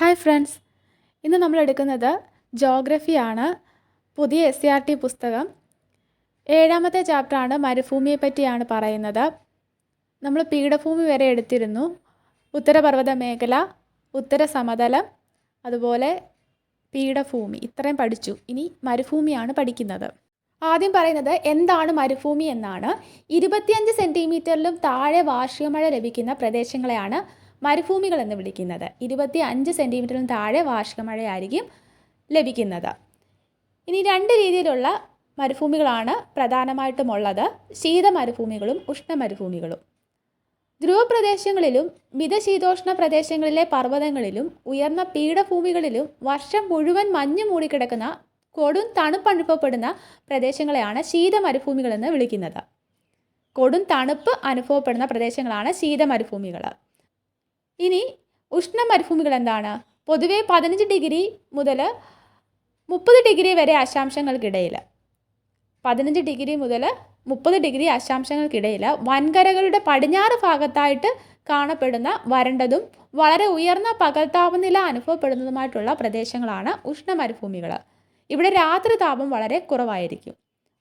Hi friends. ഇന്ന് നമ്മൾ എടുക്കുന്നത് ജോഗ്രഫിയാണ്. പുതിയ എസ് സി ആർ ടി പുസ്തകം. ഏഴാമത്തെ ചാപ്റ്ററാണ് മരുഭൂമിയെ പറ്റിയാണ് പറയുന്നത്. നമ്മൾ പീഠഭൂമി വരെ എടുത്തിരുന്നു. ഉത്തരപർവത മേഖല ഉത്തര സമതലം അതുപോലെ പീഠഭൂമി. ഇത്രയും പഠിച്ചു. ഇനി മരുഭൂമിയാണ് പഠിക്കുന്നത്. ആദ്യം പറയുന്നത് എന്താണ് മരുഭൂമി എന്നാണ്. ഇരുപത്തിയഞ്ച് സെന്റിമീറ്ററിലും താഴെ വാർഷിക മഴ ലഭിക്കുന്ന പ്രദേശങ്ങളെയാണ് മരുഭൂമികൾ എന്ന് വിളിക്കുന്നത്. ഇരുപത്തി അഞ്ച് സെന്റിമീറ്ററിന് താഴെ വാർഷിക മഴയായിരിക്കും ലഭിക്കുന്നത്. ഇനി രണ്ട് രീതിയിലുള്ള മരുഭൂമികളാണ് പ്രധാനമായിട്ടും ഉള്ളത് ശീത മരുഭൂമികളും ഉഷ്ണ മരുഭൂമികളും. ധ്രുവപ്രദേശങ്ങളിലും മിതശീതോഷ്ണ പ്രദേശങ്ങളിലെ പർവതങ്ങളിലും ഉയർന്ന പീഠഭൂമികളിലും വർഷം മുഴുവൻ മഞ്ഞ് മൂടിക്കിടക്കുന്ന കൊടും തണുപ്പനുഭവപ്പെടുന്ന പ്രദേശങ്ങളെയാണ് ശീത മരുഭൂമികളെന്ന് വിളിക്കുന്നത്. കൊടും തണുപ്പ് അനുഭവപ്പെടുന്ന പ്രദേശങ്ങളാണ് ശീത മരുഭൂമികൾ ഇനി ഉഷ്ണ മരുഭൂമികൾ എന്താണ് പൊതുവെ പതിനഞ്ച് ഡിഗ്രി മുതൽ മുപ്പത് ഡിഗ്രി വരെ അശാംശങ്ങൾക്കിടയിൽ പതിനഞ്ച് ഡിഗ്രി മുതൽ മുപ്പത് ഡിഗ്രി അശാംശങ്ങൾക്കിടയിൽ വൻകരകളുടെ പടിഞ്ഞാറ് ഭാഗത്തായിട്ട് കാണപ്പെടുന്ന വരണ്ടതും വളരെ ഉയർന്ന പകൽ താപനില അനുഭവപ്പെടുന്നതുമായിട്ടുള്ള പ്രദേശങ്ങളാണ് ഉഷ്ണ മരുഭൂമികൾ ഇവിടെ രാത്രി താപം വളരെ കുറവായിരിക്കും.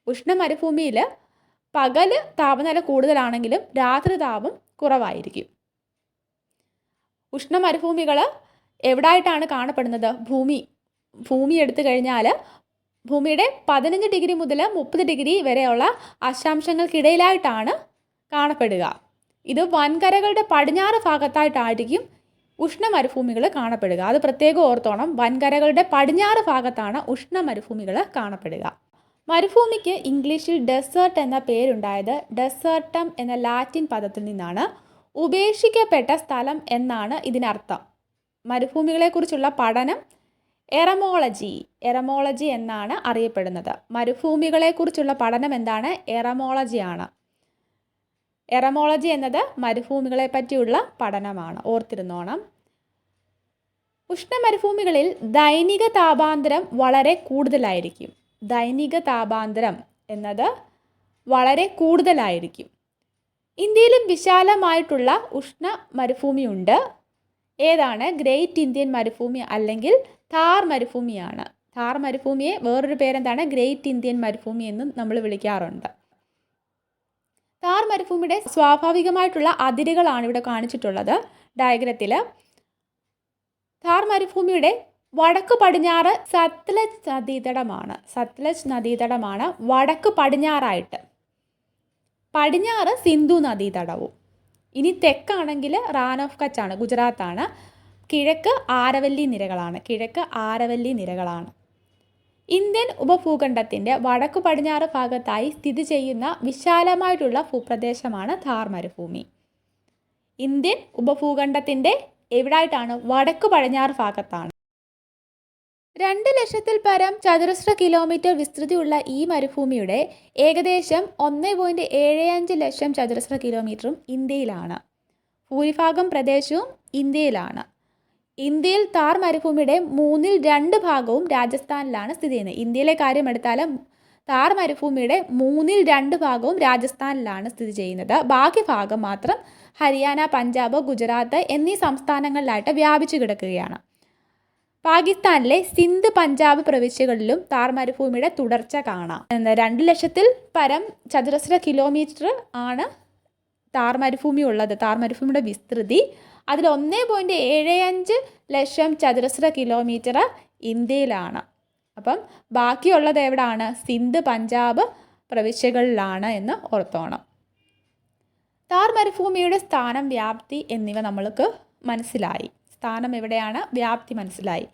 ഉഷ്ണ മരുഭൂമിയിൽ പകൽ താപനില കൂടുതലാണെങ്കിലും രാത്രി താപം കുറവായിരിക്കും. ഉഷ്ണ മരുഭൂമികൾ എവിടായിട്ടാണ് കാണപ്പെടുന്നത്? ഭൂമി ഭൂമി എടുത്തു കഴിഞ്ഞാൽ ഭൂമിയുടെ പതിനഞ്ച് ഡിഗ്രി മുതൽ മുപ്പത് ഡിഗ്രി വരെയുള്ള അശാംശങ്ങൾക്കിടയിലായിട്ടാണ് കാണപ്പെടുക. ഇത് വൻകരകളുടെ പടിഞ്ഞാറ് ഭാഗത്തായിട്ടായിരിക്കും ഉഷ്ണ മരുഭൂമികൾ കാണപ്പെടുക. അത് പ്രത്യേകം ഓർത്തോണം വൻകരകളുടെ പടിഞ്ഞാറ് ഭാഗത്താണ് ഉഷ്ണ മരുഭൂമികൾ കാണപ്പെടുക. മരുഭൂമിക്ക് ഇംഗ്ലീഷിൽ ഡെസേർട്ട് എന്ന പേരുണ്ടായത് ഡെസേർട്ടം എന്ന ലാറ്റിൻ പദത്തിൽ നിന്നാണ് ഉപേക്ഷിക്കപ്പെട്ട സ്ഥലം എന്നാണ് ഇതിനർത്ഥം. മരുഭൂമികളെക്കുറിച്ചുള്ള പഠനം എറമോളജി എറമോളജി എന്നാണ് അറിയപ്പെടുന്നത്. മരുഭൂമികളെക്കുറിച്ചുള്ള പഠനം എന്താണ്? എറമോളജിയാണ്. എറമോളജി എന്നത് മരുഭൂമികളെ പറ്റിയുള്ള പഠനമാണ്. ഓർത്തിരുന്നോണം. ഉഷ്ണ മരുഭൂമികളിൽ ദൈനിക താപാന്തരം വളരെ കൂടുതലായിരിക്കും. ദൈനിക താപാന്തരം എന്നത് വളരെ കൂടുതലായിരിക്കും. ഇന്ത്യയിലും വിശാലമായിട്ടുള്ള ഉഷ്ണ മരുഭൂമിയുണ്ട്. ഏതാണ്? ഗ്രേറ്റ് ഇന്ത്യൻ മരുഭൂമി അല്ലെങ്കിൽ താർ മരുഭൂമിയാണ്. താർ മരുഭൂമിയെ വേറൊരു പേരെന്താണ്? ഗ്രേറ്റ് ഇന്ത്യൻ മരുഭൂമി എന്നും നമ്മൾ വിളിക്കാറുണ്ട്. താർ മരുഭൂമിയുടെ സ്വാഭാവികമായിട്ടുള്ള അതിരുകളാണ് ഇവിടെ കാണിച്ചിട്ടുള്ളത് ഡയഗ്രത്തിൽ താർ മരുഭൂമിയുടെ വടക്ക് പടിഞ്ഞാറ് സത്ലജ് നദീതടമാണ്. സത്ലജ് നദീതടമാണ് വടക്ക് പടിഞ്ഞാറായിട്ട്. പടിഞ്ഞാറ് സിന്ധു നദീതടവും ഇനി തെക്കാണെങ്കിൽ റാൻ ഓഫ് കച്ച് കച്ചാണ് ഗുജറാത്താണ്. കിഴക്ക് ആരവല്ലി നിരകളാണ് കിഴക്ക് ആരവല്ലി നിരകളാണ്. ഇന്ത്യൻ ഉപഭൂഖണ്ഡത്തിന്റെ വടക്കു പടിഞ്ഞാറ് ഭാഗത്തായി സ്ഥിതി ചെയ്യുന്ന വിശാലമായിട്ടുള്ള ഭൂപ്രദേശമാണ് ഥാർ മരുഭൂമി ഇന്ത്യൻ ഉപഭൂഖണ്ഡത്തിന്റെ എവിടായിട്ടാണ്? വടക്കു പടിഞ്ഞാറ് ഭാഗത്താണ്. രണ്ട് ലക്ഷത്തിൽ പരം ചതുരശ്ര കിലോമീറ്റർ വിസ്തൃതിയുള്ള ഈ മരുഭൂമിയുടെ ഏകദേശം ഒന്ന് പോയിന്റ് ഏഴ് അഞ്ച് ലക്ഷം ചതുരശ്ര കിലോമീറ്ററും ഇന്ത്യയിലാണ്. ഭൂരിഭാഗം പ്രദേശവും ഇന്ത്യയിലാണ്. ഇന്ത്യയിൽ താർ മരുഭൂമിയുടെ മൂന്നിൽ രണ്ട് ഭാഗവും രാജസ്ഥാനിലാണ് സ്ഥിതി ചെയ്യുന്നത്. ഇന്ത്യയിലെ കാര്യം എടുത്താൽ താർ മരുഭൂമിയുടെ മൂന്നിൽ രണ്ട് ഭാഗവും രാജസ്ഥാനിലാണ് സ്ഥിതി ചെയ്യുന്നത്. ബാക്കി ഭാഗം മാത്രം ഹരിയാന പഞ്ചാബ് ഗുജറാത്ത് എന്നീ സംസ്ഥാനങ്ങളിലായിട്ട് വ്യാപിച്ചു കിടക്കുകയാണ്. പാകിസ്ഥാനിലെ സിന്ധ് പഞ്ചാബ് പ്രവിശ്യകളിലും താർ മരുഭൂമിയുടെ തുടർച്ച കാണാം. രണ്ട് ലക്ഷത്തിൽ പരം ചതുരശ്ര കിലോമീറ്റർ ആണ് താർ മരുഭൂമി ഉള്ളത്. താർ മരുഭൂമിയുടെ വിസ്തൃതി. അതിൽ ഒന്ന് പോയിന്റ് ഏഴ് അഞ്ച് ലക്ഷം ചതുരശ്ര കിലോമീറ്റർ ഇന്ത്യയിലാണ്. അപ്പം ബാക്കിയുള്ളത് എവിടാണ്? സിന്ധ് പഞ്ചാബ് പ്രവിശ്യകളിലാണ് എന്ന് ഓർത്തോണം. താർ മരുഭൂമിയുടെ സ്ഥാനം വ്യാപ്തി എന്നിവ നമ്മൾക്ക് മനസ്സിലായി. സ്ഥാനം എവിടെയാണ്? വ്യാപ്തി മനസ്സിലായി.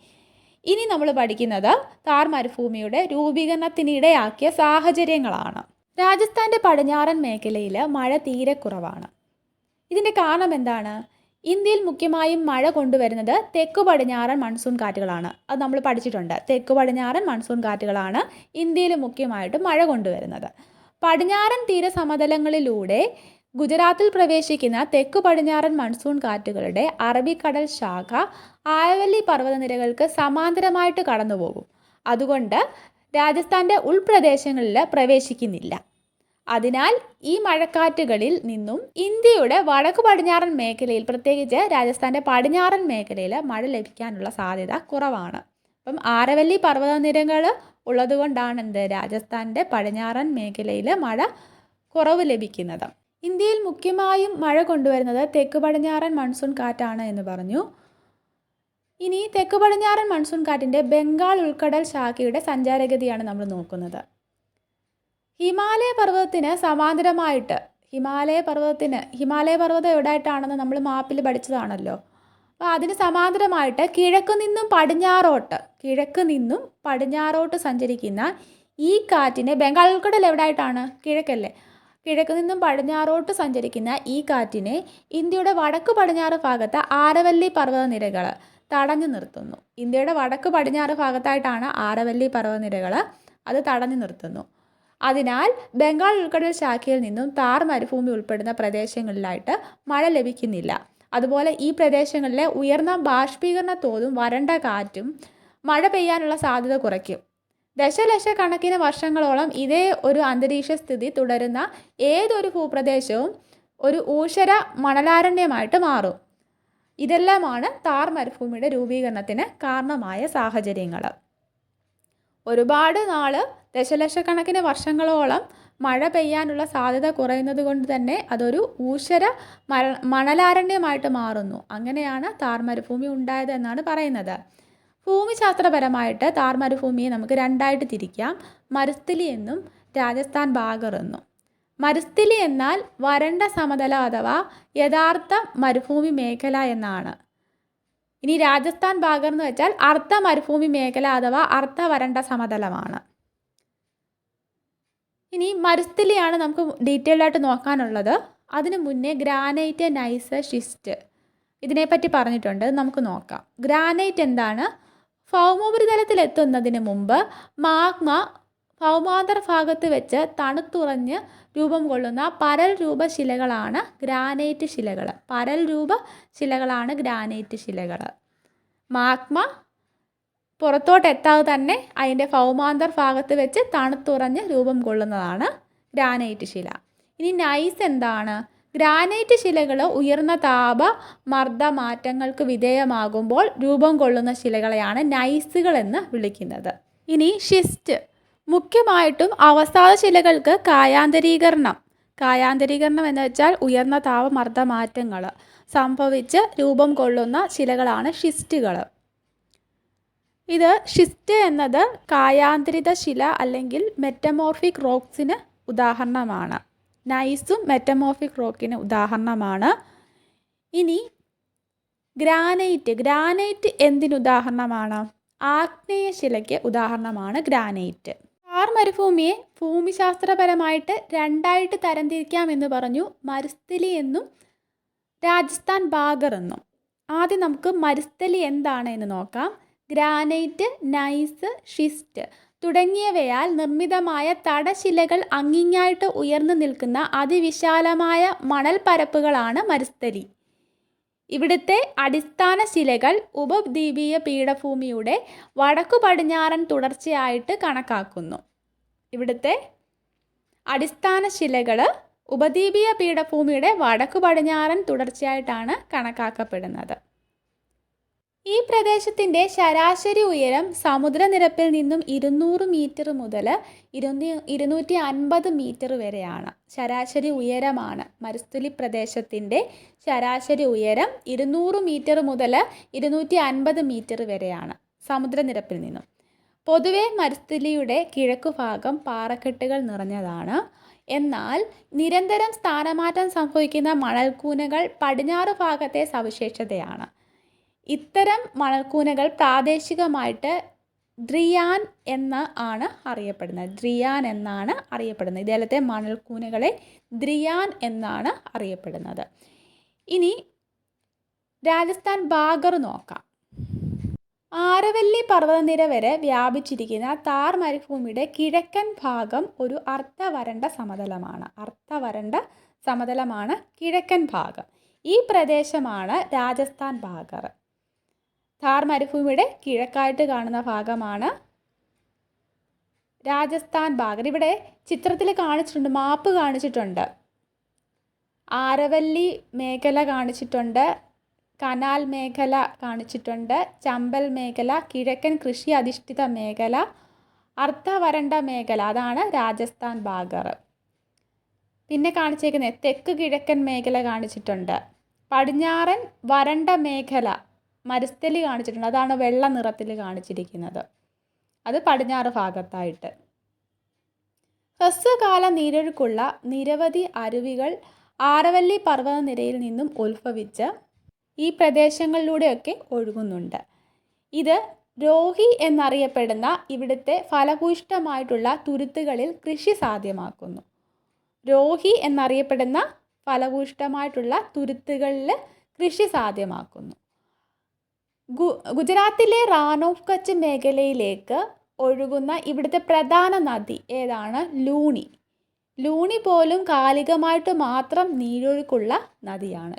ഇനി നമ്മൾ പഠിക്കുന്നത് താർ മരുഭൂമിയുടെ രൂപീകരണത്തിനിടയാക്കിയ സാഹചര്യങ്ങളാണ്. രാജസ്ഥാന്റെ പടിഞ്ഞാറൻ മേഖലയിൽ മഴ തീരെ കുറവാണ്. ഇതിന്റെ കാരണം എന്താണ്? ഇന്ത്യയിൽ മുഖ്യമായും മഴ കൊണ്ടുവരുന്നത് തെക്കു പടിഞ്ഞാറൻ മൺസൂൺ കാറ്റുകളാണ്. അത് നമ്മൾ പഠിച്ചിട്ടുണ്ട്. തെക്കു പടിഞ്ഞാറൻ മൺസൂൺ കാറ്റുകളാണ് ഇന്ത്യയിൽ മുഖ്യമായിട്ടും മഴ കൊണ്ടുവരുന്നത്. പടിഞ്ഞാറൻ തീരസമതലങ്ങളിലൂടെ ഗുജറാത്തിൽ പ്രവേശിക്കുന്ന തെക്കു പടിഞ്ഞാറൻ മൺസൂൺ കാറ്റുകളുടെ അറബിക്കടൽ ശാഖ ആയവല്ലി പർവതനിരകൾക്ക് സമാന്തരമായിട്ട് കടന്നുപോകും. അതുകൊണ്ട് രാജസ്ഥാന്റെ ഉൾപ്രദേശങ്ങളിൽ പ്രവേശിക്കുന്നില്ല. അതിനാൽ ഈ മഴക്കാറ്റുകളിൽ നിന്നും ഇന്ത്യയുടെ വടക്കു പടിഞ്ഞാറൻ മേഖലയിൽ പ്രത്യേകിച്ച് രാജസ്ഥാന്റെ പടിഞ്ഞാറൻ മേഖലയിൽ മഴ ലഭിക്കാനുള്ള സാധ്യത കുറവാണ്. അപ്പം ആരവല്ലി പർവതനിരകൾ ഉള്ളതുകൊണ്ടാണ് എന്ത്? രാജസ്ഥാന്റെ പടിഞ്ഞാറൻ മേഖലയിൽ മഴ കുറവ് ലഭിക്കുന്നത്. ഇന്ത്യയിൽ മുഖ്യമായും മഴ കൊണ്ടുവരുന്നത് തെക്ക് പടിഞ്ഞാറൻ മൺസൂൺ കാറ്റാണ് എന്ന് പറഞ്ഞു. ഇനി തെക്ക് പടിഞ്ഞാറൻ മൺസൂൺ കാറ്റിന്റെ ബംഗാൾ ഉൾക്കടൽ ശാഖയുടെ സഞ്ചാരഗതിയാണ് നമ്മൾ നോക്കുന്നത്. ഹിമാലയ പർവതത്തിന് സമാന്തരമായിട്ട് ഹിമാലയ പർവതത്തിന് ഹിമാലയ പർവതം എവിടെയായിട്ടാണെന്ന് നമ്മൾ മാപ്പിൽ പഠിച്ചതാണല്ലോ. അപ്പോൾ അതിന് സമാന്തരമായിട്ട് കിഴക്ക് നിന്നും പടിഞ്ഞാറോട്ട് കിഴക്ക് നിന്നും പടിഞ്ഞാറോട്ട് സഞ്ചരിക്കുന്ന ഈ കാറ്റിനെ ബംഗാൾ ഉൾക്കടൽ എവിടെയായിട്ടാണ് കിഴക്കല്ലേ. കിഴക്ക് നിന്നും പടിഞ്ഞാറോട്ട് സഞ്ചരിക്കുന്ന ഈ കാറ്റിനെ ഇന്ത്യയുടെ വടക്ക് പടിഞ്ഞാറ് ഭാഗത്ത് ആരവല്ലി പർവതനിരകൾ തടഞ്ഞു നിർത്തുന്നു. ഇന്ത്യയുടെ വടക്ക് പടിഞ്ഞാറ് ഭാഗത്തായിട്ടാണ് ആരവല്ലി പർവതനിരകൾ അത് തടഞ്ഞു നിർത്തുന്നു. അതിനാൽ ബംഗാൾ ഉൾക്കടൽ ശാഖയിൽ നിന്നും താർ മരുഭൂമി ഉൾപ്പെടുന്ന പ്രദേശങ്ങളിലായിട്ട് മഴ ലഭിക്കുന്നില്ല. അതുപോലെ ഈ പ്രദേശങ്ങളിലെ ഉയർന്ന ബാഷ്പീകരണ തോതും വരണ്ട കാറ്റും മഴ പെയ്യാനുള്ള സാധ്യത കുറയ്ക്കും. ദശലക്ഷക്കണക്കിന് വർഷങ്ങളോളം ഇതേ ഒരു അന്തരീക്ഷ സ്ഥിതി തുടരുന്ന ഏതൊരു ഭൂപ്രദേശവും ഒരു ഊഷര മണലാരണ്യമായിട്ട് മാറും. ഇതെല്ലാമാണ് താർ മരുഭൂമിയുടെ രൂപീകരണത്തിന് കാരണമായ സാഹചര്യങ്ങൾ. ഒരുപാട് നാൾ ദശലക്ഷക്കണക്കിന് വർഷങ്ങളോളം മഴ പെയ്യാനുള്ള സാധ്യത കുറയുന്നത് കൊണ്ട് തന്നെ അതൊരു ഊഷര മണലാരണ്യമായിട്ട് മാറുന്നു. അങ്ങനെയാണ് താർ മരുഭൂമി ഉണ്ടായത് എന്നാണ് പറയുന്നത്. ഭൂമിശാസ്ത്രപരമായിട്ട് താർ മരുഭൂമിയെ നമുക്ക് രണ്ടായിട്ട് തിരിക്കാം. മരുസ്ഥലി എന്നും രാജസ്ഥാൻ ബാഗർ എന്നും. മരുസ്ഥലി എന്നാൽ വരണ്ട സമതല അഥവാ യഥാർത്ഥ മരുഭൂമി മേഖല എന്നാണ്. ഇനി രാജസ്ഥാൻ ബാഗർ എന്ന് വെച്ചാൽ അർദ്ധ മരുഭൂമി മേഖല അഥവാ അർദ്ധ വരണ്ട സമതലമാണ്. ഇനി മരുസ്ഥലിയാണ് നമുക്ക് ഡീറ്റെയിൽഡ് ആയിട്ട് നോക്കാനുള്ളത്. അതിനു മുന്നേ ഗ്രാനൈറ്റ് നൈസ് ഷിസ്റ്റ് ഇതിനെപ്പറ്റി പറഞ്ഞിട്ടുണ്ട്. നമുക്ക് നോക്കാം. ഗ്രാനൈറ്റ് എന്താണ്? ഭൗമോപരിതലത്തിൽ എത്തുന്നതിന് മുമ്പ് മാഗ്മ ഭൗമാന്തർ ഭാഗത്ത് വെച്ച് തണുത്തുറഞ്ഞ് രൂപം കൊള്ളുന്ന പരൽ രൂപ ശിലകളാണ് ഗ്രാനൈറ്റ് ശിലകൾ പരൽ രൂപ ശിലകളാണ് ഗ്രാനൈറ്റ് ശിലകൾ മാഗ്മ പുറത്തോട്ട് എത്താതെ തന്നെ അതിന്റെ ഭൗമാന്തർ ഭാഗത്ത് വെച്ച് തണുത്തുറഞ്ഞ് രൂപം കൊള്ളുന്നതാണ് ഗ്രാനൈറ്റ് ശില. ഇനി നൈസ് എന്താണ്? ഗ്രാനൈറ്റ് ശിലകൾ ഉയർന്ന താപ മർദ്ദ മാറ്റങ്ങൾക്ക് വിധേയമാകുമ്പോൾ രൂപം കൊള്ളുന്ന ശിലകളെയാണ് നൈസുകൾ എന്ന് വിളിക്കുന്നത്. ഇനി ഷിസ്റ്റ്. മുഖ്യമായിട്ടും അവസാദ ശിലകൾക്ക് കായാന്തരീകരണം. കായാന്തരീകരണം എന്ന് വെച്ചാൽ ഉയർന്ന താപമർദ്ദ മാറ്റങ്ങൾ സംഭവിച്ച് രൂപം കൊള്ളുന്ന ശിലകളാണ് ഷിസ്റ്റുകൾ ഇത് ഷിസ്റ്റ് എന്നത് കായാന്തരിത ശില അല്ലെങ്കിൽ മെറ്റമോർഫിക് റോക്സിന് ഉദാഹരണമാണ്. നൈസും മെറ്റമോഫിക് റോക്കിന് ഉദാഹരണമാണ്. ഇനി ഗ്രാനൈറ്റ് ഗ്രാനൈറ്റ് എന്തിന് ഉദാഹരണമാണ്? ആഗ്നേയ ശിലയ്ക്ക് ഉദാഹരണമാണ് ഗ്രാനൈറ്റ് താർ മരുഭൂമിയെ ഭൂമിശാസ്ത്രപരമായിട്ട് രണ്ടായിട്ട് തരംതിരിക്കാം എന്ന് പറഞ്ഞു മരുസ്ഥലി എന്നും രാജസ്ഥാൻ ബാഗർ എന്നും. ആദ്യം നമുക്ക് മരുസ്ഥലി എന്താണ് എന്ന് നോക്കാം. ഗ്രാനൈറ്റ് നൈസ് ഷിസ്റ്റ് തുടങ്ങിയവയാൽ നിർമ്മിതമായ തടശിലകൾ അങ്ങിങ്ങായിട്ട് ഉയർന്നു നിൽക്കുന്ന അതിവിശാലമായ മണൽപ്പരപ്പുകളാണ് മരുസ്ഥലി. ഇവിടുത്തെ അടിസ്ഥാന ശിലകൾ ഉപദ്വീപീയ പീഠഭൂമിയുടെ വടക്കു പടിഞ്ഞാറൻ തുടർച്ചയായിട്ട് കണക്കാക്കുന്നു. ഇവിടുത്തെ അടിസ്ഥാന ശിലകൾ ഉപദ്വീപീയ പീഠഭൂമിയുടെ വടക്കു പടിഞ്ഞാറൻ തുടർച്ചയായിട്ടാണ് കണക്കാക്കപ്പെടുന്നത്. ഈ പ്രദേശത്തിന്റെ ശരാശരി ഉയരം സമുദ്രനിരപ്പിൽ നിന്നും ഇരുന്നൂറ് മീറ്റർ മുതൽ ഇരുന്നൂ ഇരുന്നൂറ്റി അൻപത് മീറ്റർ വരെയാണ്. ശരാശരി ഉയരമാണ്. മരുസ്ഥലി പ്രദേശത്തിന്റെ ശരാശരി ഉയരം ഇരുന്നൂറ് മീറ്റർ മുതൽ ഇരുന്നൂറ്റി അൻപത് മീറ്റർ വരെയാണ് സമുദ്രനിരപ്പിൽ നിന്നും. പൊതുവെ മരുസ്ഥലിയുടെ കിഴക്കു ഭാഗം പാറക്കെട്ടുകൾ നിറഞ്ഞതാണ്. എന്നാൽ നിരന്തരം സ്ഥാനമാറ്റം സംഭവിക്കുന്ന മണൽക്കൂനകൾ പടിഞ്ഞാറ് ഭാഗത്തെ സവിശേഷതയാണ്. ഇത്തരം മണൽക്കൂനകൾ പ്രാദേശികമായിട്ട് ദ്രിയാൻ എന്ന് ആണ് അറിയപ്പെടുന്നത്. ദ്രിയാൻ എന്നാണ് അറിയപ്പെടുന്നത്. ഇതേലത്തെ മണൽക്കൂനകളെ ദ്രിയാൻ എന്നാണ് അറിയപ്പെടുന്നത്. ഇനി രാജസ്ഥാൻ ബാഗർ നോക്കാം. ആരവല്ലി പർവതനിര വരെ വ്യാപിച്ചിരിക്കുന്ന താർ മരുഭൂമിയുടെ കിഴക്കൻ ഭാഗം ഒരു അർദ്ധവരണ്ട സമതലമാണ്. അർദ്ധവരണ്ട സമതലമാണ് കിഴക്കൻ ഭാഗം. ഈ പ്രദേശമാണ് രാജസ്ഥാൻ ബാഗർ. താർ മരുഭൂമിയുടെ കിഴക്കായിട്ട് കാണുന്ന ഭാഗമാണ് രാജസ്ഥാൻ ഭാഗർ ഇവിടെ ചിത്രത്തിൽ കാണിച്ചിട്ടുണ്ട് മാപ്പ് കാണിച്ചിട്ടുണ്ട്. ആരവല്ലി മേഖല കാണിച്ചിട്ടുണ്ട് കനാൽ മേഖല കാണിച്ചിട്ടുണ്ട് ചമ്പൽ മേഖല കിഴക്കൻ കൃഷി അധിഷ്ഠിത മേഖല അർദ്ധവരണ്ട മേഖല അതാണ് രാജസ്ഥാൻ ഭാഗർ. പിന്നെ കാണിച്ചേക്കുന്നത് തെക്ക് കിഴക്കൻ മേഖല കാണിച്ചിട്ടുണ്ട്. പടിഞ്ഞാറൻ വരണ്ട മേഖല മരുസ്ഥലി കാണിച്ചിട്ടുണ്ട്. അതാണ് വെള്ള നിറത്തിൽ കാണിച്ചിരിക്കുന്നത്. അത് പടിഞ്ഞാറ് ഭാഗത്തായിട്ട്. ഹ്രസ്വകാല നീരൊഴുക്കുള്ള നിരവധി അരുവികൾ ആരവല്ലി പർവതനിരയിൽ നിന്നും ഉത്ഭവിച്ച് ഈ പ്രദേശങ്ങളിലൂടെയൊക്കെ ഒഴുകുന്നുണ്ട്. ഇത് രോഹി എന്നറിയപ്പെടുന്ന ഇവിടുത്തെ ഫലഭൂയിഷ്ടമായിട്ടുള്ള തുരുത്തുകളിൽ കൃഷി സാധ്യമാക്കുന്നു. രോഹി എന്നറിയപ്പെടുന്ന ഫലഭൂയിഷ്ടമായിട്ടുള്ള തുരുത്തുകളിൽ കൃഷി സാധ്യമാക്കുന്നു. ഗുജറാത്തിലെ റാൻ ഓഫ് കച്ച് മേഖലയിലേക്ക് ഒഴുകുന്ന ഇവിടുത്തെ പ്രധാന നദി ഏതാണ്? ലൂണി. ലൂണി പോലും കാലികമായിട്ട് മാത്രം നീരൊഴുക്കുള്ള നദിയാണ്.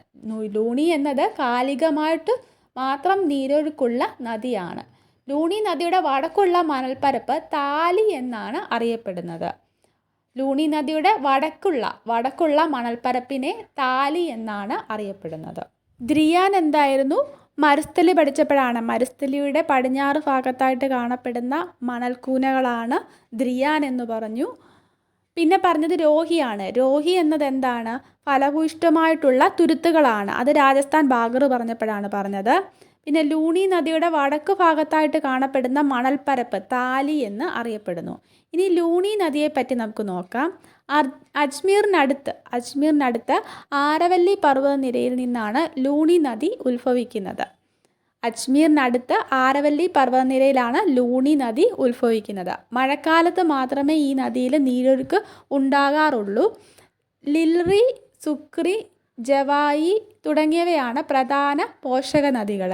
ലൂണി എന്നത് കാലികമായിട്ട് മാത്രം നീരൊഴുക്കുള്ള നദിയാണ്. ലൂണി നദിയുടെ വടക്കുള്ള മണൽപ്പരപ്പ് താലി എന്നാണ് അറിയപ്പെടുന്നത്. ലൂണി നദിയുടെ വടക്കുള്ള വടക്കുള്ള മണൽപ്പരപ്പിനെ താലി എന്നാണ് അറിയപ്പെടുന്നത്. ദ്രിയാൻ എന്തായിരുന്നു? മരുസ്ഥലി പഠിച്ചപ്പോഴാണ് മരുസ്ഥലിയുടെ പടിഞ്ഞാറ് ഭാഗത്തായിട്ട് കാണപ്പെടുന്ന മണൽക്കൂനകളാണ് ദ്രിയാൻ എന്ന് പറഞ്ഞു. പിന്നെ പറഞ്ഞത് രോഹിയാണ്. രോഹി എന്നത് എന്താണ്? ഫലഭൂയിഷ്ടമായിട്ടുള്ള തുരുത്തുകളാണ്. അത് രാജസ്ഥാൻ ബാഗർ പറഞ്ഞപ്പോഴാണ് പറഞ്ഞത്. പിന്നെ ലൂണി നദിയുടെ വടക്ക് ഭാഗത്തായിട്ട് കാണപ്പെടുന്ന മണൽപ്പരപ്പ് താലി എന്ന് അറിയപ്പെടുന്നു. ഇനി ലൂണി നദിയെ പറ്റി നമുക്ക് നോക്കാം. അജ്മീറിനടുത്ത് അജ്മീറിനടുത്ത് ആരവല്ലി പർവതനിരയിൽ നിന്നാണ് ലൂണി നദി ഉത്ഭവിക്കുന്നത്. അജ്മീറിനടുത്ത് ആരവല്ലി പർവതനിരയിലാണ് ലൂണി നദി ഉത്ഭവിക്കുന്നത്. മഴക്കാലത്ത് മാത്രമേ ഈ നദിയിൽ നീരൊഴുക്ക് ഉണ്ടാകാറുള്ളൂ. ലിൽറി സുക്രി ജവായി തുടങ്ങിയവയാണ് പ്രധാന പോഷക നദികൾ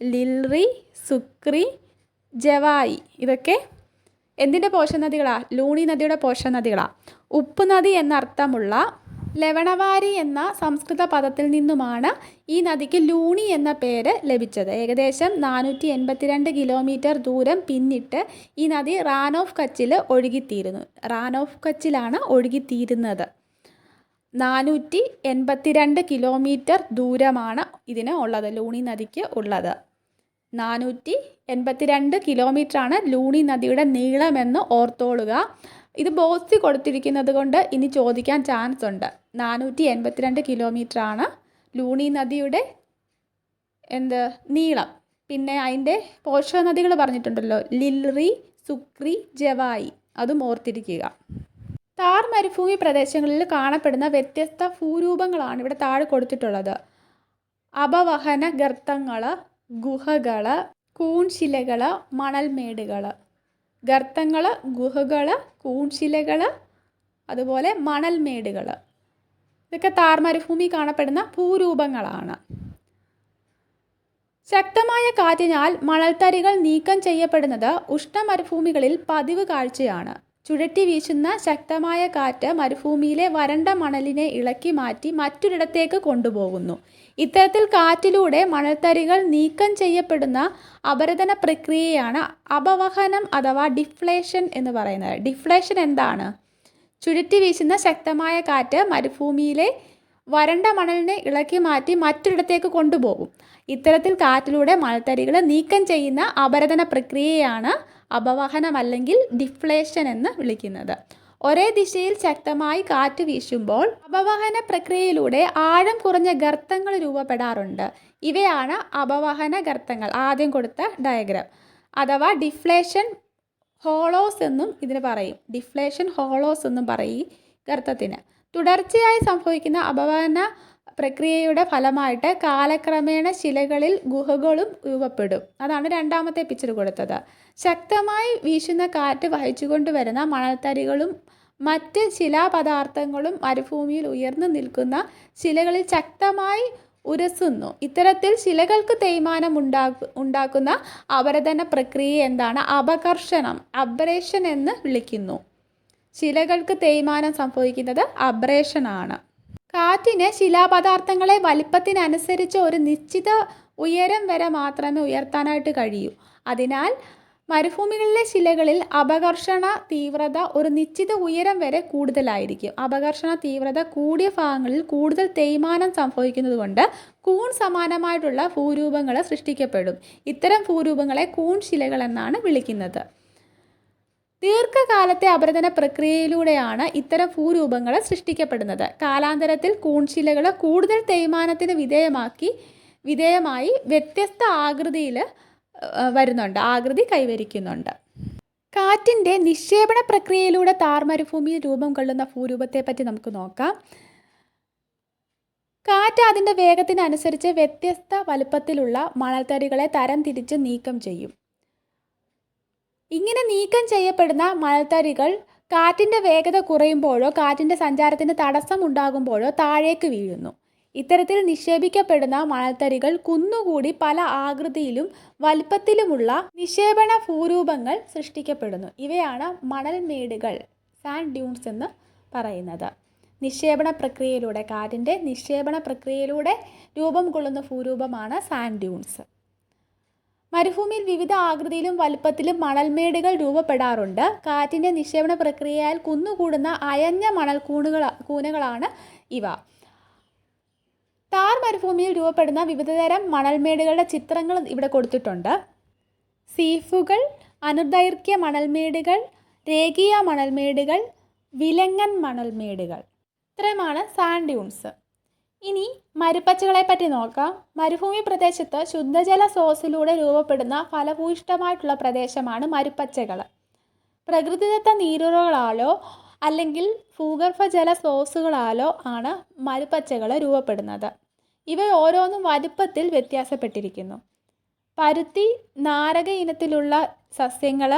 ലിൽറി സുക്രി ജവായി ഇതൊക്കെ എന്തിന്റെ പോഷക നദികളാണ് ലൂണി നദിയുടെ പോഷക നദികളാണ് ഉപ്പ് നദി എന്നർത്ഥമുള്ള ലവണവാരി എന്ന സംസ്കൃത പദത്തിൽ നിന്നുമാണ് ഈ നദിക്ക് ലൂണി എന്ന പേര് ലഭിച്ചത്. ഏകദേശം നാനൂറ്റി എൺപത്തിരണ്ട് കിലോമീറ്റർ ദൂരം പിന്നിട്ട് ഈ നദി റാൻ ഓഫ് കച്ചിൽ ഒഴുകിത്തീരുന്നു. റാൻ ഓഫ് കച്ചിലാണ് ഒഴുകിത്തീരുന്നത്. നാനൂറ്റി എൺപത്തിരണ്ട് കിലോമീറ്റർ ദൂരമാണ് ഇതിന് ഉള്ളത് ലൂണി നദിക്ക് ഉള്ളത്. നാനൂറ്റി എൺപത്തിരണ്ട് കിലോമീറ്ററാണ് ലൂണി നദിയുടെ നീളമെന്ന് ഓർത്തോളുക. ഇത് ബോക്സ് കൊടുത്തിരിക്കുന്നത് കൊണ്ട് ഇനി ചോദിക്കാൻ ചാൻസ് ഉണ്ട്. നാനൂറ്റി എൺപത്തിരണ്ട് കിലോമീറ്ററാണ് ലൂണി നദിയുടെ എന്ത് നീളം. പിന്നെ അതിന്റെ പോഷക നദികൾ പറഞ്ഞിട്ടുണ്ടല്ലോ. ലിൽറി സുക്രി ജവായി. അതും ഓർത്തിരിക്കുക. താർ മരുഭൂമി പ്രദേശങ്ങളിൽ കാണപ്പെടുന്ന വ്യത്യസ്ത ഭൂരൂപങ്ങളാണ് ഇവിടെ താഴെ കൊടുത്തിട്ടുള്ളത്. അപവഹന ഗർത്തങ്ങൾ ഗുഹകൾ കൂൺശിലകൾ മണൽമേടുകൾ ഗർത്തങ്ങൾ ഗുഹകൾ കൂൺശിലകൾ അതുപോലെ മണൽമേടുകൾ ഇതൊക്കെ താർ മരുഭൂമി കാണപ്പെടുന്ന ഭൂരൂപങ്ങളാണ്. ശക്തമായ കാറ്റിനാൽ മണൽത്തരികൾ നീക്കം ചെയ്യപ്പെടുന്നത് ഉഷ്ണമരുഭൂമികളിൽ പതിവ് കാഴ്ചയാണ്. ചുഴറ്റി വീശുന്ന ശക്തമായ കാറ്റ് മരുഭൂമിയിലെ വരണ്ട മണലിനെ ഇളക്കി മാറ്റി മറ്റൊരിടത്തേക്ക് കൊണ്ടുപോകുന്നു. ഇത്തരത്തിൽ കാറ്റിലൂടെ മണൽത്തരികൾ നീക്കം ചെയ്യപ്പെടുന്ന അപരതന പ്രക്രിയയാണ് അപവഹനം അഥവാ ഡിഫ്ലേഷൻ എന്ന് പറയുന്നത്. ഡിഫ്ലേഷൻ എന്താണ്? ചുഴറ്റി വീശുന്ന ശക്തമായ കാറ്റ് മരുഭൂമിയിലെ വരണ്ട മണലിനെ ഇളക്കി മാറ്റി മറ്റൊരിടത്തേക്ക് കൊണ്ടുപോകും. ഇത്തരത്തിൽ കാറ്റിലൂടെ മണൽത്തരികൾ നീക്കം ചെയ്യുന്ന അപരതന പ്രക്രിയയാണ് അപവഹനം അല്ലെങ്കിൽ ഡിഫ്ലേഷൻ എന്ന് വിളിക്കുന്നത്. ഒരേ ദിശയിൽ ശക്തമായി കാറ്റ് വീശുമ്പോൾ അപവഹന പ്രക്രിയയിലൂടെ ആഴം കുറഞ്ഞ ഗർത്തങ്ങൾ രൂപപ്പെടാറുണ്ട്. ഇവയാണ് അപവഹന ഗർത്തങ്ങൾ. ആദ്യം കൊടുത്ത ഡയഗ്രാം അഥവാ ഡിഫ്ലേഷൻ ഹോളോസ് എന്നും ഇതിന് പറയും. ഡിഫ്ലേഷൻ ഹോളോസ് എന്നും പറയും ഗർത്തത്തിന്. തുടർച്ചയായി സംഭവിക്കുന്ന അപവഹന പ്രക്രിയയുടെ ഫലമായിട്ട് കാലക്രമേണ ശിലകളിൽ ഗുഹകളും രൂപപ്പെടും. അതാണ് രണ്ടാമത്തെ പിക്ചർ കൊടുത്തത്. ശക്തമായി വീശുന്ന കാറ്റ് വഹിച്ചുകൊണ്ട് വരുന്ന മണൽത്തരികളും മറ്റ് ശിലാപദാർത്ഥങ്ങളും മരുഭൂമിയിൽ ഉയർന്നു നിൽക്കുന്ന ശിലകളിൽ ശക്തമായി ഉരസുന്നു. ഇത്തരത്തിൽ ശിലകൾക്ക് തേയ്മാനം ഉണ്ടാക്കു ഉണ്ടാക്കുന്ന അവരതന പ്രക്രിയ എന്താണ്? അപകർഷണം അബ്രേഷൻ എന്ന് വിളിക്കുന്നു. ശിലകൾക്ക് തേയ്മാനം സംഭവിക്കുന്നത് അബ്രേഷനാണ് കാറ്റിന് ശിലാപദാർത്ഥങ്ങളെ വലിപ്പത്തിനനുസരിച്ച് ഒരു നിശ്ചിത ഉയരം വരെ മാത്രമേ ഉയർത്താനായിട്ട് കഴിയൂ. അതിനാൽ മരുഭൂമികളിലെ ശിലകളിൽ അപകർഷണ തീവ്രത ഒരു നിശ്ചിത ഉയരം വരെ കൂടുതലായിരിക്കും. അപകർഷണ തീവ്രത കൂടിയ ഭാഗങ്ങളിൽ കൂടുതൽ തേയ്മാനം സംഭവിക്കുന്നതുകൊണ്ട് കൂൺ സമാനമായിട്ടുള്ള ഭൂരൂപങ്ങൾ സൃഷ്ടിക്കപ്പെടും. ഇത്തരം ഭൂരൂപങ്ങളെ കൂൺ ശിലകൾ എന്നാണ് വിളിക്കുന്നത്. ദീർഘകാലത്തെ അപരദന പ്രക്രിയയിലൂടെയാണ് ഇത്തരം ഭൂരൂപങ്ങൾ സൃഷ്ടിക്കപ്പെടുന്നത്. കാലാന്തരത്തിൽ കൂൺശിലകൾ കൂടുതൽ തേയ്മാനത്തിന് വിധേയമാക്കി വിധേയമായി വ്യത്യസ്ത ആകൃതിയിൽ വരുന്നുണ്ട് ആകൃതി കൈവരിക്കുന്നുണ്ട്. കാറ്റിന്റെ നിക്ഷേപണ പ്രക്രിയയിലൂടെ താർമരുഭൂമിയിൽ രൂപം കൊള്ളുന്ന ഭൂരൂപത്തെ പറ്റി നമുക്ക് നോക്കാം. കാറ്റ് അതിന്റെ വേഗത്തിനനുസരിച്ച് വ്യത്യസ്ത വലുപ്പത്തിലുള്ള മണൽത്തരികളെ തരം തിരിച്ച് നീക്കം ചെയ്യും. ഇങ്ങനെ നീക്കം ചെയ്യപ്പെടുന്ന മണൽത്തരികൾ കാറ്റിന്റെ വേഗത കുറയുമ്പോഴോ കാറ്റിന്റെ സഞ്ചാരത്തിന് തടസ്സം ഉണ്ടാകുമ്പോഴോ താഴേക്ക് വീഴുന്നു. ഇത്തരത്തിൽ നിക്ഷേപിക്കപ്പെടുന്ന മണൽത്തരികൾ കുന്നുകൂടി പല ആകൃതിയിലും വലിപ്പത്തിലുമുള്ള നിക്ഷേപണ ഭൂരൂപങ്ങൾ സൃഷ്ടിക്കപ്പെടുന്നു. ഇവയാണ് മണൽമേടുകൾ സാൻഡ് ഡ്യൂൺസ് എന്ന് പറയുന്നത്. നിക്ഷേപണ പ്രക്രിയയിലൂടെ കാറ്റിന്റെ നിക്ഷേപണ പ്രക്രിയയിലൂടെ രൂപം കൊള്ളുന്ന ഭൂരൂപമാണ് സാൻഡ് ഡ്യൂൺസ്. മരുഭൂമിയിൽ വിവിധ ആകൃതിയിലും വലുപ്പത്തിലും മണൽമേടുകൾ രൂപപ്പെടാറുണ്ട്. കാറ്റിന്റെ നിക്ഷേപണ പ്രക്രിയയാൽ കുന്നുകൂടുന്ന അയഞ്ഞ മണൽ കൂണുകൾ കൂനകളാണ് ഇവ. താർ മരുഭൂമിയിൽ രൂപപ്പെടുന്ന വിവിധതരം മണൽമേടുകളുടെ ചിത്രങ്ങൾ ഇവിടെ കൊടുത്തിട്ടുണ്ട്. സീഫുകൾ അനുദൈർഘ്യ മണൽമേടുകൾ രേഖീയ മണൽമേടുകൾ വിലങ്ങൻ മണൽമേടുകൾ. ഇത്രയുമാണ് സാൻഡ് ഡ്യൂൺസ് ഇനി മരുപ്പച്ചകളെ പറ്റി നോക്കാം. മരുഭൂമി പ്രദേശത്ത് ശുദ്ധജല സോഴ്സിലൂടെ രൂപപ്പെടുന്ന ഫലഭൂയിഷ്ടമായിട്ടുള്ള പ്രദേശമാണ് മരുപ്പച്ചകൾ പ്രകൃതിദത്ത നീരുറകളാലോ അല്ലെങ്കിൽ ഭൂഗർഭജല സോസുകളാലോ ആണ് മരുപ്പച്ചകൾ രൂപപ്പെടുന്നത്. ഇവ ഓരോന്നും വലുപ്പത്തിൽ വ്യത്യാസപ്പെട്ടിരിക്കുന്നു. പരുത്തി നാരക ഇനത്തിലുള്ള സസ്യങ്ങൾ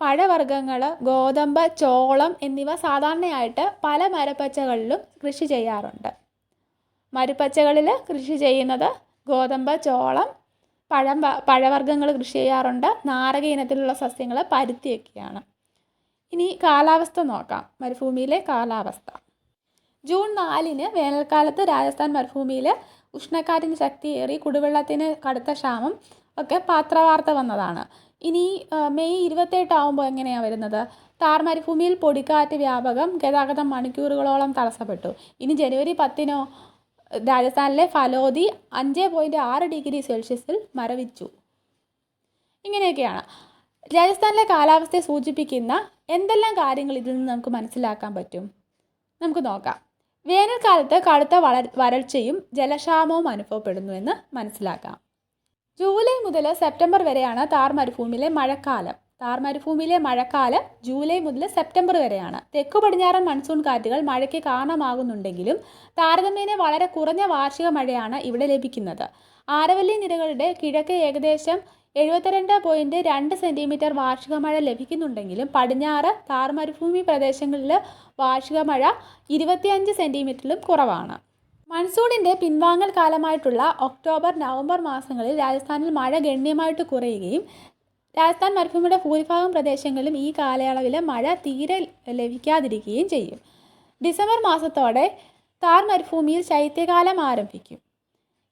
പഴവർഗങ്ങൾ ഗോതമ്പ് ചോളം എന്നിവ സാധാരണയായിട്ട് പല മരപ്പച്ചകളിലും കൃഷി ചെയ്യാറുണ്ട്. മരുപ്പച്ചകളിൽ കൃഷി ചെയ്യുന്നത് ഗോതമ്പ് ചോളം പഴം പഴവർഗങ്ങൾ കൃഷി ചെയ്യാറുണ്ട്. നാരക ഇനത്തിലുള്ള സസ്യങ്ങൾ പരുത്തിയൊക്കെയാണ്. ഇനി കാലാവസ്ഥ നോക്കാം. മരുഭൂമിയിലെ കാലാവസ്ഥ. ജൂൺ നാലിന് വേനൽക്കാലത്ത് രാജസ്ഥാൻ മരുഭൂമിയിൽ ഉഷ്ണക്കാറ്റിന് ശക്തിയേറി കുടിവെള്ളത്തിന് കടുത്ത ക്ഷാമം ഒക്കെ പാത്രവാർത്ത വന്നതാണ്. ഇനി മെയ് ഇരുപത്തെട്ടാവുമ്പോൾ എങ്ങനെയാണ് വരുന്നത്? താർ മരുഭൂമിയിൽ പൊടിക്കാറ്റ് വ്യാപകം ഗതാഗതം മണിക്കൂറുകളോളം തടസ്സപ്പെട്ടു. ഇനി ജനുവരി പത്തിനോ രാജസ്ഥാനിലെ ഫലോദി അഞ്ച് പോയിന്റ് ആറ് ഡിഗ്രി സെൽഷ്യസിൽ മരവിച്ചു. ഇങ്ങനെയൊക്കെയാണ്. രാജസ്ഥാനിലെ കാലാവസ്ഥയെ സൂചിപ്പിക്കുന്ന എന്തെല്ലാം കാര്യങ്ങൾ ഇതിൽ നിന്ന് നമുക്ക് മനസ്സിലാക്കാൻ പറ്റും? നമുക്ക് നോക്കാം. വേനൽക്കാലത്ത് കടുത്ത വള വരൾച്ചയും ജലക്ഷാമവും അനുഭവപ്പെടുന്നു എന്ന് മനസ്സിലാക്കാം. ജൂലൈ മുതൽ സെപ്റ്റംബർ വരെയാണ് താർ മരുഭൂമിയിലെ മഴക്കാലം. താർ മരുഭൂമിയിലെ മഴക്കാലം ജൂലൈ മുതൽ സെപ്റ്റംബർ വരെയാണ്. തെക്കു പടിഞ്ഞാറൻ മൺസൂൺ കാറ്റുകൾ മഴയ്ക്ക് കാരണമാകുന്നുണ്ടെങ്കിലും താരതമ്യേന വളരെ കുറഞ്ഞ വാർഷിക മഴയാണ് ഇവിടെ ലഭിക്കുന്നത്. ആരവല്ലി നിരകളുടെ കിഴക്ക് ഏകദേശം എഴുപത്തിരണ്ട് പോയിന്റ് രണ്ട് സെന്റിമീറ്റർ വാർഷിക മഴ ലഭിക്കുന്നുണ്ടെങ്കിലും പടിഞ്ഞാറ് താർ മരുഭൂമി പ്രദേശങ്ങളിൽ വാർഷിക മഴ ഇരുപത്തിയഞ്ച് സെന്റിമീറ്ററിലും കുറവാണ്. മൺസൂണിന്റെ പിൻവാങ്ങൽ കാലമായിട്ടുള്ള ഒക്ടോബർ നവംബർ മാസങ്ങളിൽ രാജസ്ഥാനിൽ മഴ ഗണ്യമായിട്ട് കുറയുകയും രാജസ്ഥാൻ മരുഭൂമിയുടെ ഭൂരിഭാഗം പ്രദേശങ്ങളിലും ഈ കാലയളവിൽ മഴ തീരെ ലഭിക്കാതിരിക്കുകയും ചെയ്യും. ഡിസംബർ മാസത്തോടെ താർ മരുഭൂമിയിൽ ശൈത്യകാലം ആരംഭിക്കും.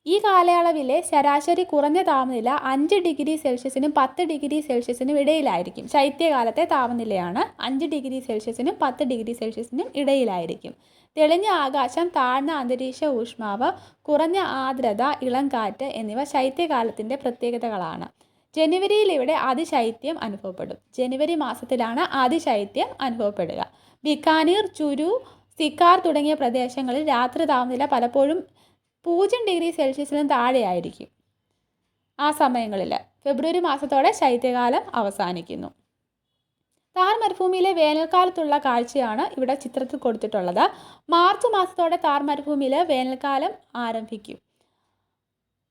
ഈ കാലയളവിലെ ശരാശരി കുറഞ്ഞ താപനില അഞ്ച് ഡിഗ്രി സെൽഷ്യസിനും പത്ത് ഡിഗ്രി സെൽഷ്യസിനും ഇടയിലായിരിക്കും. ശൈത്യകാലത്തെ താപനിലയാണ് അഞ്ച് ഡിഗ്രി സെൽഷ്യസിനും പത്ത് ഡിഗ്രി സെൽഷ്യസിനും ഇടയിലായിരിക്കും. തെളിഞ്ഞ ആകാശം താഴ്ന്ന അന്തരീക്ഷ ഊഷ്മാവ് കുറഞ്ഞ ആർദ്രത ഇളം കാറ്റ് എന്നിവ ശൈത്യകാലത്തിന്റെ പ്രത്യേകതകളാണ്. ജനുവരിയിൽ ഇവിടെ അതിശൈത്യം അനുഭവപ്പെടും. ജനുവരി മാസത്തിലാണ് അതിശൈത്യം അനുഭവപ്പെടുക. ബിക്കാനീർ ചുരു സിക്കാർ തുടങ്ങിയ പ്രദേശങ്ങളിൽ രാത്രി താപനില പലപ്പോഴും പൂജ്യം ഡിഗ്രി സെൽഷ്യസിലും താഴെയായിരിക്കും ആ സമയങ്ങളിൽ ഫെബ്രുവരി മാസത്തോടെ ശൈത്യകാലം അവസാനിക്കുന്നു. താർ മരുഭൂമിയിലെ വേനൽക്കാലത്തുള്ള കാഴ്ചയാണ് ഇവിടെ ചിത്രത്തിൽ കൊടുത്തിട്ടുള്ളത്. മാർച്ച് മാസത്തോടെ താർ മരുഭൂമിയിൽ വേനൽക്കാലം ആരംഭിക്കും.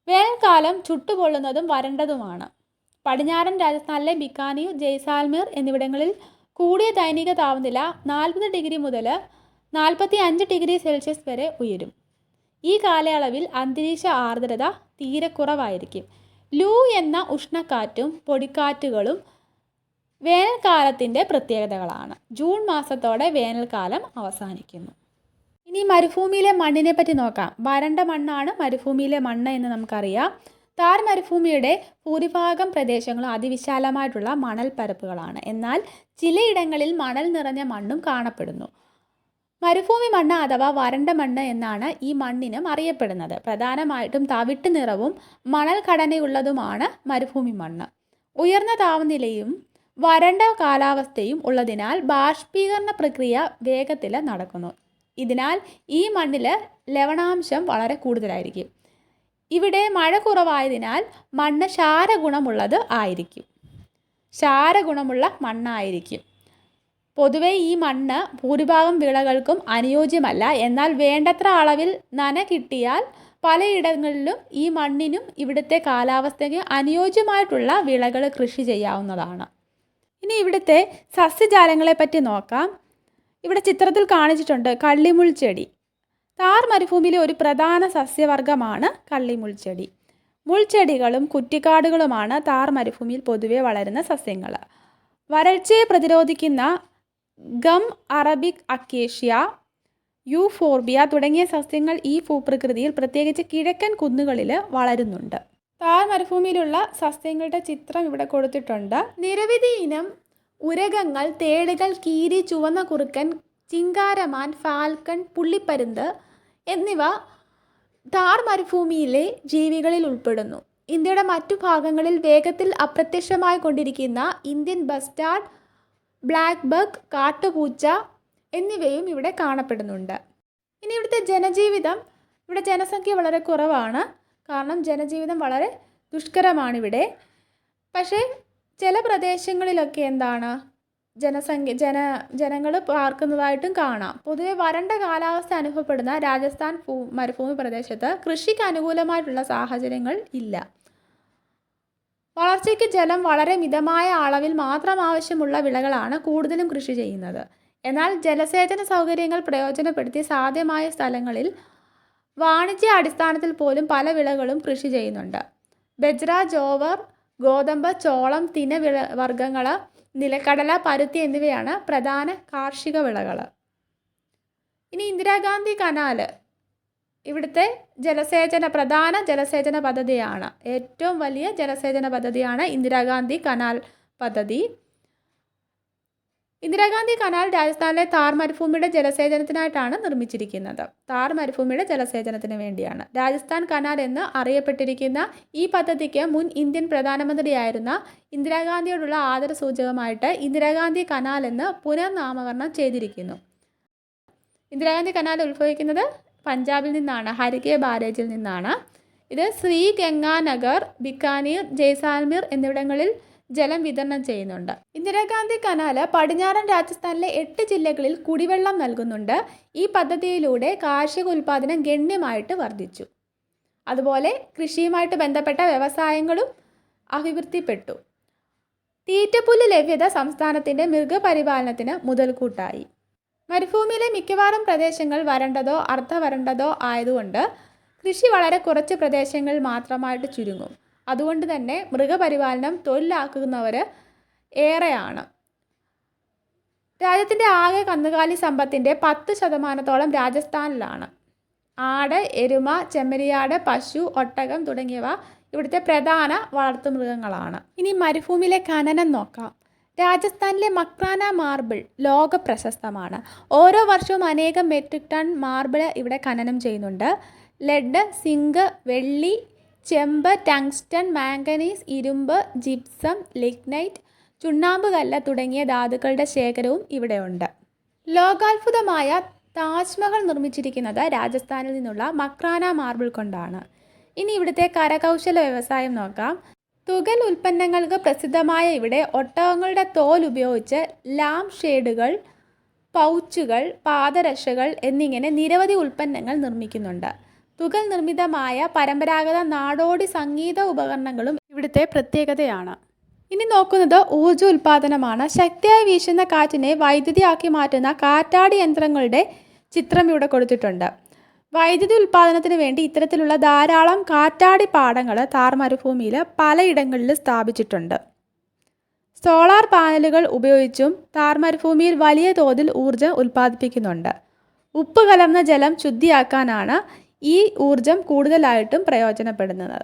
വേനൽക്കാലം ചുട്ടുപൊള്ളുന്നതും വരണ്ടതുമാണ്. പടിഞ്ഞാറൻ രാജസ്ഥാനിലെ ബിക്കാനീർ ജയ്സാൽമീർ എന്നിവിടങ്ങളിൽ കൂടിയ ദൈനിക താപനില നാൽപ്പത് ഡിഗ്രി മുതൽ നാൽപ്പത്തി അഞ്ച് ഡിഗ്രി സെൽഷ്യസ് വരെ ഉയരും. ഈ കാലയളവിൽ അന്തരീക്ഷ ആർദ്രത തീരെ കുറവായിരിക്കും. ലൂ എന്ന ഉഷ്ണക്കാറ്റും പൊടിക്കാറ്റുകളും വേനൽക്കാലത്തിന്റെ പ്രത്യേകതകളാണ്. ജൂൺ മാസത്തോടെ വേനൽക്കാലം അവസാനിക്കുന്നു. ഇനി മരുഭൂമിയിലെ മണ്ണിനെ പറ്റി നോക്കാം. വരണ്ട മണ്ണാണ് മരുഭൂമിയിലെ മണ്ണ് എന്ന് നമുക്കറിയാം. താർ മരുഭൂമിയുടെ ഭൂരിഭാഗം പ്രദേശങ്ങളും അതിവിശാലമായിട്ടുള്ള മണൽ പരപ്പുകളാണ് എന്നാൽ ചിലയിടങ്ങളിൽ മണൽ നിറഞ്ഞ മണ്ണും കാണപ്പെടുന്നു. മരുഭൂമി മണ്ണ് അഥവാ വരണ്ട മണ്ണ് എന്നാണ് ഈ മണ്ണിനും അറിയപ്പെടുന്നത്. പ്രധാനമായിട്ടും തവിട്ട് നിറവും മണൽ ഘടനയുള്ളതുമാണ് മരുഭൂമി മണ്ണ്. ഉയർന്ന താപനിലയും വരണ്ട കാലാവസ്ഥയും ഉള്ളതിനാൽ ബാഷ്പീകരണ പ്രക്രിയ വേഗത്തിൽ നടക്കുന്നു. ഇതിനാൽ ഈ മണ്ണിൽ ലവണാംശം വളരെ കൂടുതലായിരിക്കും. ഇവിടെ മഴ കുറവായതിനാൽ മണ്ണ് ക്ഷാരഗുണമുള്ളത് ആയിരിക്കും. ക്ഷാരഗുണമുള്ള മണ്ണായിരിക്കും. പൊതുവെ ഈ മണ്ണ് ഭൂരിഭാഗം വിളകൾക്കും അനുയോജ്യമല്ല. എന്നാൽ വേണ്ടത്ര അളവിൽ നന കിട്ടിയാൽ പലയിടങ്ങളിലും ഈ മണ്ണിനും ഇവിടുത്തെ കാലാവസ്ഥയ്ക്ക് അനുയോജ്യമായിട്ടുള്ള വിളകൾ കൃഷി ചെയ്യാവുന്നതാണ്. ഇനി ഇവിടുത്തെ സസ്യജാലങ്ങളെ പറ്റി നോക്കാം. ഇവിടെ ചിത്രത്തിൽ കാണിച്ചിട്ടുണ്ട് കള്ളിമുൾ ചെടി താർ മരുഭൂമിയിലെ ഒരു പ്രധാന സസ്യവർഗമാണ് കള്ളിമുൾച്ചെടി. മുൾച്ചെടികളും കുറ്റിക്കാടുകളുമാണ് താർ മരുഭൂമിയിൽ പൊതുവെ വളരുന്ന സസ്യങ്ങൾ വരൾച്ചയെ പ്രതിരോധിക്കുന്ന ഗം അറബിക് അക്കേഷ്യ യൂഫോർബിയ തുടങ്ങിയ സസ്യങ്ങൾ ഈ ഭൂപ്രകൃതിയിൽ പ്രത്യേകിച്ച് കിഴക്കൻ കുന്നുകളിൽ വളരുന്നുണ്ട്. താർ മരുഭൂമിയിലുള്ള സസ്യങ്ങളുടെ ചിത്രം ഇവിടെ കൊടുത്തിട്ടുണ്ട്. നിരവധി ഇനം ഉരകങ്ങൾ തേളുകൾ കീരി ചുവന്ന കുറുക്കൻ ചിങ്കാരമാൻ ഫാൽക്കൺ പുള്ളിപ്പരുന്ത് എന്നിവ താർ മരുഭൂമിയിലെ ജീവികളിൽ ഉൾപ്പെടുന്നു. ഇന്ത്യയുടെ മറ്റു ഭാഗങ്ങളിൽ വേഗത്തിൽ അപ്രത്യക്ഷമായി കൊണ്ടിരിക്കുന്ന ഇന്ത്യൻ ബസ്റ്റാർഡ് ബ്ലാക്ക് ബഗ് കാട്ടുപൂച്ച എന്നിവയും ഇവിടെ കാണപ്പെടുന്നുണ്ട്. ഇനി ഇവിടുത്തെ ജനജീവിതം. ഇവിടെ ജനസംഖ്യ വളരെ കുറവാണ്. കാരണം ജനജീവിതം വളരെ ദുഷ്കരമാണിവിടെ. പക്ഷേ ചില പ്രദേശങ്ങളിലൊക്കെ എന്താണ്? ജനസംഖ്യ ജന ജനങ്ങൾ പാർക്കുന്നതായിട്ടും കാണാം. പൊതുവെ വരണ്ട കാലാവസ്ഥ അനുഭവപ്പെടുന്ന രാജസ്ഥാൻ ഭൂ മരുഭൂമി പ്രദേശത്ത് കൃഷിക്ക് അനുകൂലമായിട്ടുള്ള സാഹചര്യങ്ങൾ ഇല്ല. വളർച്ചയ്ക്ക് ജലം വളരെ മിതമായ അളവിൽ മാത്രം ആവശ്യമുള്ള വിളകളാണ് കൂടുതലും കൃഷി ചെയ്യുന്നത്. എന്നാൽ ജലസേചന സൗകര്യങ്ങൾ പ്രയോജനപ്പെടുത്തി സാധ്യമായ സ്ഥലങ്ങളിൽ വാണിജ്യ അടിസ്ഥാനത്തിൽ പോലും പല വിളകളും കൃഷി ചെയ്യുന്നുണ്ട്. ബജ്ര ജോവർ ഗോതമ്പ് ചോളം തിന വിള വർഗങ്ങൾ നിലക്കടല പരുത്തി എന്നിവയാണ് പ്രധാന കാർഷിക വിളകൾ. ഇനി ഇന്ദിരാഗാന്ധി കനാല് ഇവിടുത്തെ ജലസേചന പ്രധാന ജലസേചന പദ്ധതിയാണ്. ഏറ്റവും വലിയ ജലസേചന പദ്ധതിയാണ് ഇന്ദിരാഗാന്ധി കനാൽ പദ്ധതി. ഇന്ദിരാഗാന്ധി കനാൽ രാജസ്ഥാനിലെ താർ മരുഭൂമിയുടെ ജലസേചനത്തിനായിട്ടാണ് നിർമ്മിച്ചിരിക്കുന്നത്. താർ മരുഭൂമിയുടെ ജലസേചനത്തിന് വേണ്ടിയാണ്. രാജസ്ഥാൻ കനാൽ എന്ന് അറിയപ്പെട്ടിരിക്കുന്ന ഈ പദ്ധതിക്ക് മുൻ ഇന്ത്യൻ പ്രധാനമന്ത്രിയായിരുന്ന ഇന്ദിരാഗാന്ധിയോടുള്ള ആദര സൂചകമായിട്ട് ഇന്ദിരാഗാന്ധി കനാൽ എന്ന് പുനർനാമകരണം ചെയ്തിരിക്കുന്നു. ഇന്ദിരാഗാന്ധി കനാൽ ഉത്ഭവിക്കുന്നത് പഞ്ചാബിൽ നിന്നാണ് ഹരികെ ബാരേജിൽ നിന്നാണ്. ഇത് ശ്രീ ഗംഗാനഗർ ബിക്കാനീർ ജയ്സാൽമീർ എന്നിവിടങ്ങളിൽ ജലം വിതരണം ചെയ്യുന്നുണ്ട്. ഇന്ദിരാഗാന്ധി കനാല് പടിഞ്ഞാറൻ രാജസ്ഥാനിലെ എട്ട് ജില്ലകളിൽ കുടിവെള്ളം നൽകുന്നുണ്ട്. ഈ പദ്ധതിയിലൂടെ കാർഷിക ഉൽപ്പാദനം ഗണ്യമായിട്ട് വർദ്ധിച്ചു. അതുപോലെ കൃഷിയുമായിട്ട് ബന്ധപ്പെട്ട വ്യവസായങ്ങളും അഭിവൃദ്ധിപ്പെട്ടു. തീറ്റപ്പുല്ല് ലഭ്യത സംസ്ഥാനത്തിന്റെ മൃഗപരിപാലനത്തിന് മുതൽക്കൂട്ടായി. മരുഭൂമിയിലെ മിക്കവാറും പ്രദേശങ്ങൾ വരണ്ടതോ അർദ്ധവരണ്ടതോ ആയതുകൊണ്ട് കൃഷി വളരെ കുറച്ച് പ്രദേശങ്ങൾ മാത്രമായിട്ട് ചുരുങ്ങും. അതുകൊണ്ട് തന്നെ മൃഗപരിപാലനം തൊഴിലാക്കുന്നവർ ഏറെയാണ്. രാജ്യത്തിന്റെ ആകെ കന്നുകാലി സമ്പത്തിന്റെ പത്ത് ശതമാനത്തോളം രാജസ്ഥാനിലാണ്. ആട് എരുമ ചെമ്മരിയാട് പശു ഒട്ടകം തുടങ്ങിയവ ഇവിടുത്തെ പ്രധാന വളർത്തുമൃഗങ്ങളാണ് ഇനി മരുഭൂമിയിലെ ഖനനം നോക്കാം. രാജസ്ഥാനിലെ മക്രാന മാർബിൾ ലോക പ്രശസ്തമാണ്. ഓരോ വർഷവും അനേകം മെട്രിക് ടൺ മാർബിൾ ഇവിടെ ഖനനം ചെയ്യുന്നുണ്ട്. ലെഡ് സിങ്ക് വെള്ളി ചെമ്പ് ടങ്സ്റ്റൺ മാംഗനീസ് ഇരുമ്പ് ജിപ്സം ലിഗ്നൈറ്റ് ചുണ്ണാമ്പ് കല്ല് തുടങ്ങിയ ധാതുക്കളുടെ ശേഖരവും ഇവിടെയുണ്ട്. ലോകാത്ഭുതമായ താജ്മഹൽ നിർമ്മിച്ചിരിക്കുന്നത് രാജസ്ഥാനിൽ നിന്നുള്ള മക്രാന മാർബിൾ കൊണ്ടാണ്. ഇനി ഇവിടുത്തെ കരകൗശല വ്യവസായം നോക്കാം. തുകൽ ഉൽപ്പന്നങ്ങൾക്ക് പ്രസിദ്ധമായ ഇവിടെ ഒട്ടകങ്ങളുടെ തോൽ ഉപയോഗിച്ച് ലാം ഷേഡുകൾ പൗച്ചുകൾ പാദരക്ഷകൾ എന്നിങ്ങനെ നിരവധി ഉൽപ്പന്നങ്ങൾ നിർമ്മിക്കുന്നുണ്ട്. തുകൽ നിർമ്മിതമായ പരമ്പരാഗത നാടോടി സംഗീത ഉപകരണങ്ങളും ഇവിടുത്തെ പ്രത്യേകതയാണ്. ഇനി നോക്കുന്നത് ഊർജ ഉൽപാദനമാണ് ശക്തിയായി വീശുന്ന കാറ്റിനെ വൈദ്യുതിയാക്കി മാറ്റുന്ന കാറ്റാടി യന്ത്രങ്ങളുടെ ചിത്രം ഇവിടെ കൊടുത്തിട്ടുണ്ട്. വൈദ്യുതി ഉൽപാദനത്തിന് വേണ്ടി ഇത്തരത്തിലുള്ള ധാരാളം കാറ്റാടി പാടങ്ങൾ താർ മരുഭൂമിയിൽ പലയിടങ്ങളിൽ സ്ഥാപിച്ചിട്ടുണ്ട്. സോളാർ പാനലുകൾ ഉപയോഗിച്ചും താർ മരുഭൂമിയിൽ വലിയ തോതിൽ ഊർജം ഉൽപ്പാദിപ്പിക്കുന്നുണ്ട്. ഉപ്പ് കലർന്ന ജലം ശുദ്ധിയാക്കാനാണ് ഈ ഊർജം കൂടുതലായിട്ടും പ്രയോജനപ്പെടുന്നത്.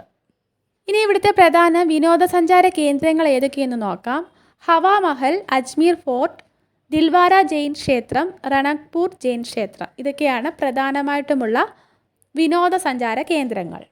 ഇനി ഇവിടുത്തെ പ്രധാന വിനോദസഞ്ചാര കേന്ദ്രങ്ങൾ ഏതൊക്കെയെന്ന് നോക്കാം. ഹവാമഹൽ അജ്മീർ ഫോർട്ട് ദിൽവാര ജെയിൻ ക്ഷേത്രം റണക്പൂർ ജെയിൻ ക്ഷേത്രം. ഇതൊക്കെയാണ് പ്രധാനമായിട്ടുമുള്ള വിനോദസഞ്ചാര കേന്ദ്രങ്ങൾ.